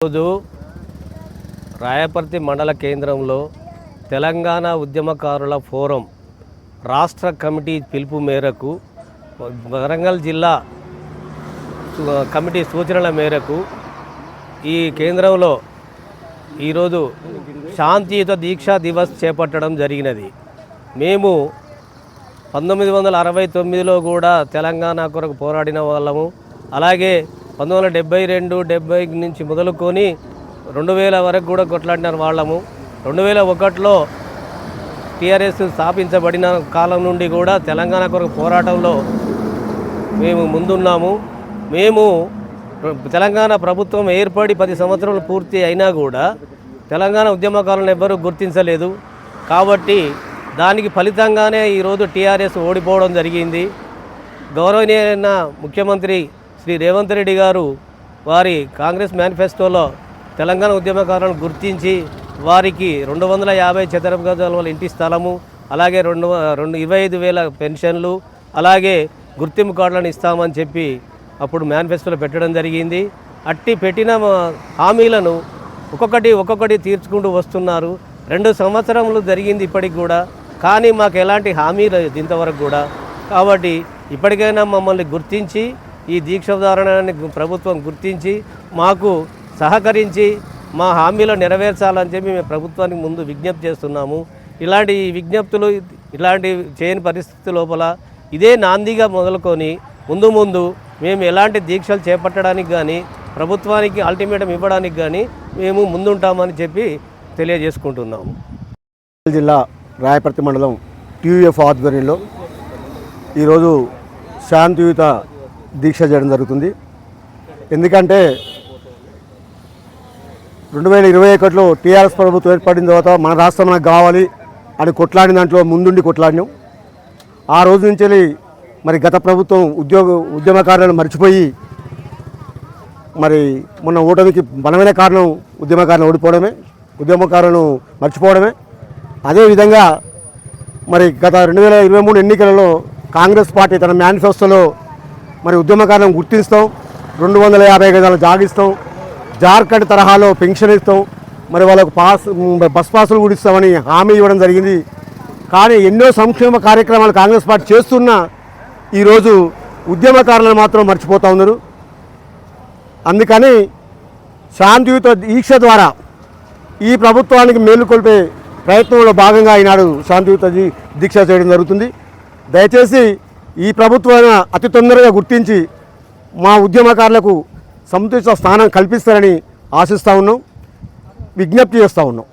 రోజు రాయపర్తి మండల కేంద్రంలో తెలంగాణ ఉద్యమకారుల ఫోరం రాష్ట్ర కమిటీ పిలుపు మేరకు వరంగల్ జిల్లా కమిటీ సూచనల మేరకు ఈ కేంద్రంలో ఈరోజు శాంతియుత దీక్షా దివస్ చేపట్టడం జరిగినది. మేము పంతొమ్మిది వందల అరవై తొమ్మిదిలో కూడా తెలంగాణ కొరకు పోరాడిన వాళ్ళము. అలాగే పంతొమ్మిది వందల డెబ్బై రెండు డెబ్బై నుంచి మొదలుకొని రెండు వేల వరకు కూడా కొట్లాడిన వాళ్ళము. రెండు వేల ఒకటిలో టీఆర్ఎస్ స్థాపించబడిన కాలం నుండి కూడా తెలంగాణ కొరకు పోరాటంలో మేము ముందున్నాము. మేము తెలంగాణ ప్రభుత్వం ఏర్పడి పది సంవత్సరాలు పూర్తి అయినా కూడా తెలంగాణ ఉద్యమకాలను ఎవ్వరూ గుర్తించలేదు. కాబట్టి దానికి ఫలితంగానే ఈరోజు టీఆర్ఎస్ ఓడిపోవడం జరిగింది. గౌరవనీయమైన ముఖ్యమంత్రి శ్రీ రేవంత్ రెడ్డి గారు వారి కాంగ్రెస్ మేనిఫెస్టోలో తెలంగాణ ఉద్యమకారులను గుర్తించి వారికి రెండు వందల యాభై చదరపు గజాల వల్ల ఇంటి స్థలము అలాగే రెండు రెండు ఇరవై ఐదు వేల పెన్షన్లు అలాగే గుర్తింపు కార్డులను ఇస్తామని చెప్పి అప్పుడు మేనిఫెస్టోలో పెట్టడం జరిగింది. అట్టి పెట్టిన మా హామీలను ఒక్కొక్కటి ఒక్కొక్కటి తీర్చుకుంటూ వస్తున్నారు. రెండు సంవత్సరములు జరిగింది ఇప్పటికి కూడా. కానీ మాకు ఎలాంటి హామీ లేదు ఇంతవరకు కూడా. కాబట్టి ఇప్పటికైనా మమ్మల్ని గుర్తించి ఈ దీక్షోదారణాన్ని ప్రభుత్వం గుర్తించి మాకు సహకరించి మా హామీలు నెరవేర్చాలని చెప్పి మేము ప్రభుత్వానికి ముందు విజ్ఞప్తి చేస్తున్నాము. ఇలాంటి విజ్ఞప్తులు ఇలాంటి చేయని పరిస్థితి లోపల ఇదే నాందిగా మొదలుకొని ముందు ముందు మేము ఎలాంటి దీక్షలు చేపట్టడానికి కానీ ప్రభుత్వానికి అల్టిమేటం ఇవ్వడానికి కానీ మేము ముందుంటామని చెప్పి తెలియజేసుకుంటున్నాము. జిల్లా రాయపర్తి మండలం టీయూఎఫ్ ఆధ్వర్యంలో ఈరోజు శాంతియుత దీక్ష చేయడం జరుగుతుంది. ఎందుకంటే రెండు వేల ఇరవై ఒకటిలో టీఆర్ఎస్ ప్రభుత్వం ఏర్పడిన తర్వాత మన రాష్ట్రం మనకు కావాలి అని కొట్లాడిన దాంట్లో ముందుండి కొట్లాడినాం. ఆ రోజు నుంచి వెళ్ళి మరి గత ప్రభుత్వం ఉద్యోగ ఉద్యమకారులను మర్చిపోయి మరి మొన్న ఓటమికి బలమైన కారణం ఉద్యమకారులను ఓడిపోవడమే ఉద్యమకారులను మర్చిపోవడమే. అదేవిధంగా మరి గత రెండు వేల ఇరవై మూడు ఎన్నికలలో కాంగ్రెస్ పార్టీ తన మేనిఫెస్టోలో మరి ఉద్యమకారులను గుర్తిస్తాం. రెండు వందల యాభై గదాలు జాగిస్తాం. జార్ఖండ్ తరహాలో పెన్షన్ ఇస్తాం. మరి వాళ్ళకు పాస్ బస్ పాసులు కూడా ఇస్తామని హామీ ఇవ్వడం జరిగింది. కానీ ఎన్నో సంక్షేమ కార్యక్రమాలు కాంగ్రెస్ పార్టీ చేస్తున్నా ఈరోజు ఉద్యమకారులను మాత్రం మర్చిపోతూ ఉన్నారు. అందుకని శాంతియుత దీక్ష ద్వారా ఈ ప్రభుత్వానికి మేలుకొల్పే ప్రయత్నంలో భాగంగా ఈనాడు శాంతియుత దీక్ష చేయడం జరుగుతుంది. దయచేసి ఈ ప్రభుత్వం అతి తొందరగా గుర్తించి మా ఉద్యమకారులకు సముచిత స్థానం కల్పిస్తారని ఆశిస్తూ ఉన్నాం. విజ్ఞప్తి చేస్తూ ఉన్నాం.